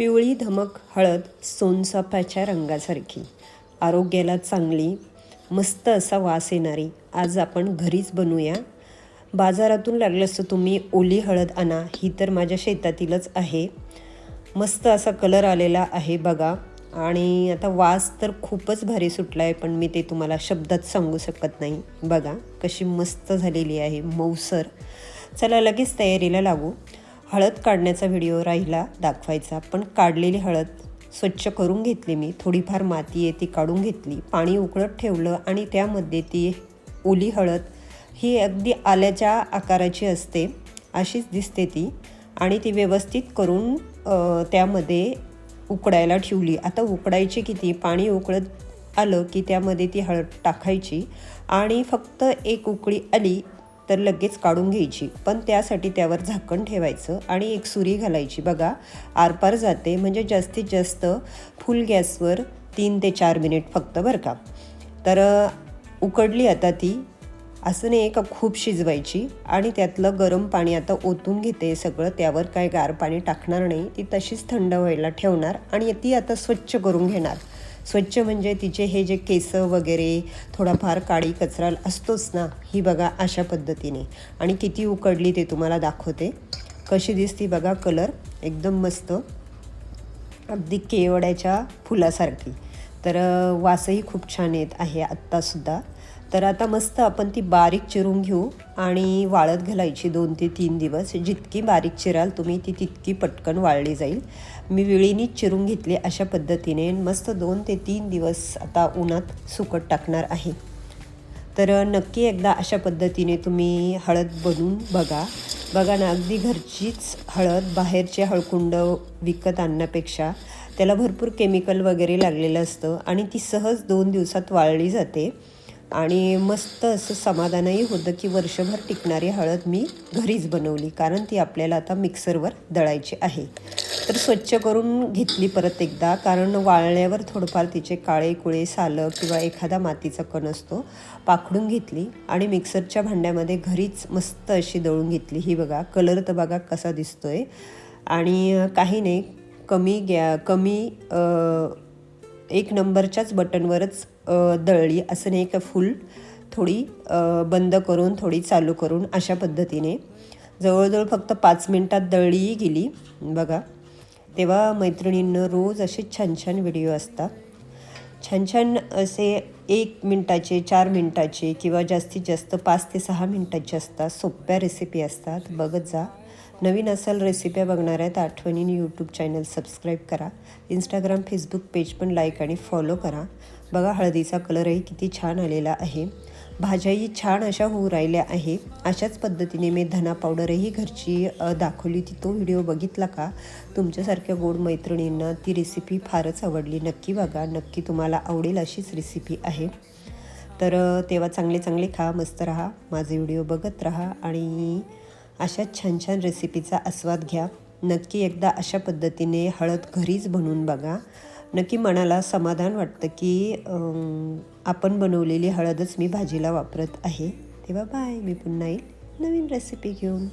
पिवळी धमक हळद सोनचाफ्याच्या रंगासारखी. आरोग्याला चांगली मस्त असा वास येणारी आज आपण घरीच बनवूया बाजारातून लागलं असतं तुम्ही ओली हळद आणा ही तर माझ्या शेतातीलच आहे. मस्त असा कलर आलेला आहे बघा. आणि आता वास तर खूपच भारी सुटला आहे पण मी ते तुम्हाला शब्दात सांगू शकत नाही. बघा कशी मस्त झालेली आहे मऊसर. चला लगेच तयारीला लागू. हळद काढण्याचा व्हिडिओ राहिला दाखवायचा पण काढलेली हळद स्वच्छ करून घेतली मी. थोडीफार माती आहे ती काढून घेतली. पाणी उकळत ठेवलं आणि त्यामध्ये ती ओली हळद ही अगदी आल्याच्या आकाराची असते अशीच दिसते ती. आणि ती व्यवस्थित करून त्यामध्ये उकडायला ठेवली. आता उकडायची किती? पाणी उकळत आलं की त्यामध्ये ती हळद टाकायची. आणि फक्त एक उकळी आली तर लगेच काढून घ्यायची. पण त्यासाठी त्यावर झाकण ठेवायचं आणि एक सुरी घालायची. बघा आरपार जाते. म्हणजे जास्तीत जास्त फुल गॅसवर तीन ते चार मिनिट फक्त बरं का? तर उकडली आता ती. असं नाही का खूप शिजवायची आणि त्यातलं गरम पाणी आता ओतून घेते. सगळं त्यावर काय गार पाणी टाकणार नाही. ती तशीच थंड व्हायला ठेवणार आणि ती आता स्वच्छ करून घेणार. स्वच्छ म्हणजे तिचे हे जे केसं वगैरे थोडाफार काळी कचरा असतोच ना ही बघा अशा पद्धतीने. आणि किती उकडली ते तुम्हाला दाखवते. कशी दिसती बघा कलर एकदम मस्त. अगदी केवड्याच्या फुलासारखी. तर वासही खूप छान येत आहे आत्तासुद्धा. तर आता मस्त आपण ती बारीक चिरून घेऊ. आणि वाळत घालायची दोन ते तीन दिवस. जितकी बारीक चिराल तुम्ही ती तितकी पटकन वाळली जाईल. मी विळीनीच चिरून घेतली अशा पद्धतीने. मस्त दोन ते तीन दिवस आता उन्हात सुकट टाकणार आहे. तर नक्की एकदा अशा पद्धतीने तुम्ही हळद बनवून बघा. बघा ना अगदी घरचीच हळद बाहेरचे हळकुंड विकत आणण्यापेक्षा त्याला भरपूर केमिकल वगैरे लागलेलं असतं आणि ती सहज दोन दिवसात वाळली जाते. आणि मस्त असं समाधानही होतं की वर्षभर टिकणारी हळद मी घरीच बनवली कारण ती आपल्याला आता मिक्सरवर दळायची आहे. तर स्वच्छ करून घेतली परत एकदा कारण वाळल्यावर थोडंफार तिचे काळे कुळे सालं किंवा एखादा मातीचा कण असतो पाखडून घेतली आणि मिक्सरच्या भांड्यामध्ये घरीच मस्त अशी दळून घेतली. ही बघा कलर तर बघा कसा दिसतोय. आणि काही नाही कमी गॅ कमी एक नंबरच्याच बटनवरच दळली असं नाही का फुल थोडी बंद करून थोडी चालू करून अशा पद्धतीने. जवळजवळ फक्त पाच मिनटात दळलीही गेली बघा. तेव्हा मैत्रिणींना रोज असे छान छान व्हिडिओ असतात. छान छान असे एक मिनटाचे चार मिनटाचे किंवा जास्तीत जास्त पाच ते सहा मिनटाचे असतात. सोप्या रेसिपी असतात. बघत जा. नवीन असाल रेसिप्या बघणार आहेत आठवणीने यूट्यूब चॅनल सबस्क्राईब करा. इंस्टाग्राम फेसबुक पेज पण लाईक आणि फॉलो करा. बघा हळदीचा कलरही किती छान आलेला आहे. भाज्याही छान अशा होऊ राहिल्या आहे. अशाच पद्धतीने मी धना पावडरही घरची दाखवली होती तो व्हिडिओ बघितला का? तुमच्यासारख्या गोड मैत्रिणींना ती रेसिपी फारच आवडली. नक्की बघा. नक्की तुम्हाला आवडेल अशीच रेसिपी आहे. तर तेव्हा चांगले चांगले खा मस्त राहा. माझे व्हिडिओ बघत राहा आणि अशा छान छान रेसिपीचा आस्वाद घ्या. नक्की एकदा अशा पद्धतीने हळद घरीच बनवून बघा. नक्की मनाला समाधान वाटतं की आपण बनवलेली हळदच मी भाजीला वापरत आहे. तेव्हा बाय मी पुन्हा येईल नवीन रेसिपी घेऊन.